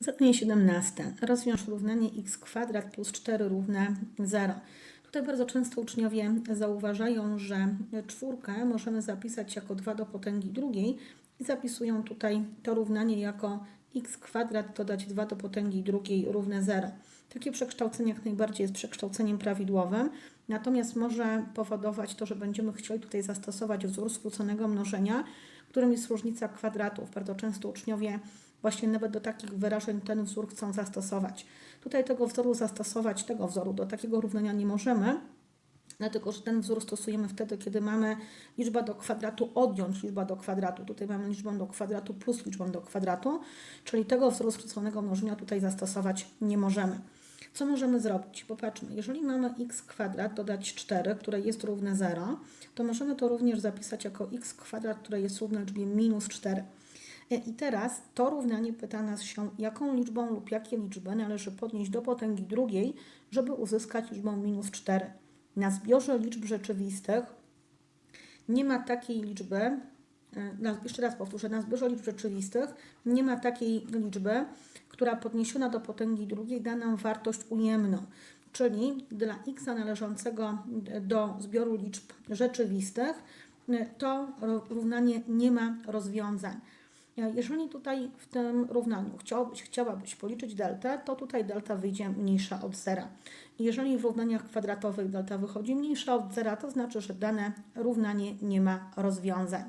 Zadanie 17. Rozwiąż równanie x kwadrat plus 4 równe 0. Tutaj bardzo często uczniowie zauważają, że czwórkę możemy zapisać jako 2 do potęgi drugiej i zapisują tutaj to równanie jako x kwadrat dodać 2 do potęgi drugiej równe 0. Takie przekształcenie jak najbardziej jest przekształceniem prawidłowym, natomiast może powodować to, że będziemy chcieli tutaj zastosować wzór skróconego mnożenia, którym jest różnica kwadratów. Bardzo często uczniowie właśnie nawet do takich wyrażeń ten wzór chcą zastosować. Tutaj tego wzoru zastosować, tego wzoru do takiego równania nie możemy, dlatego że ten wzór stosujemy wtedy, kiedy mamy liczba do kwadratu odjąć liczba do kwadratu. Tutaj mamy liczbę do kwadratu plus liczbę do kwadratu, czyli tego wzoru skróconego mnożenia tutaj zastosować nie możemy. Co możemy zrobić? Popatrzmy, jeżeli mamy x kwadrat dodać 4, które jest równe 0, to możemy to również zapisać jako x kwadrat, które jest równe liczbie minus 4. I teraz to równanie pyta nas się, jaką liczbą lub jakie liczby należy podnieść do potęgi drugiej, żeby uzyskać liczbę minus 4. Na zbiorze liczb rzeczywistych nie ma takiej liczby, e, jeszcze raz powtórzę, na zbiorze liczb rzeczywistych nie ma takiej liczby, która podniesiona do potęgi drugiej da nam wartość ujemną. Czyli dla x należącego do zbioru liczb rzeczywistych e, to równanie nie ma rozwiązań. Jeżeli tutaj w tym równaniu chciałbyś, chciałabyś policzyć deltę, to tutaj delta wyjdzie mniejsza od zera. Jeżeli w równaniach kwadratowych delta wychodzi mniejsza od zera, to znaczy, że dane równanie nie ma rozwiązań.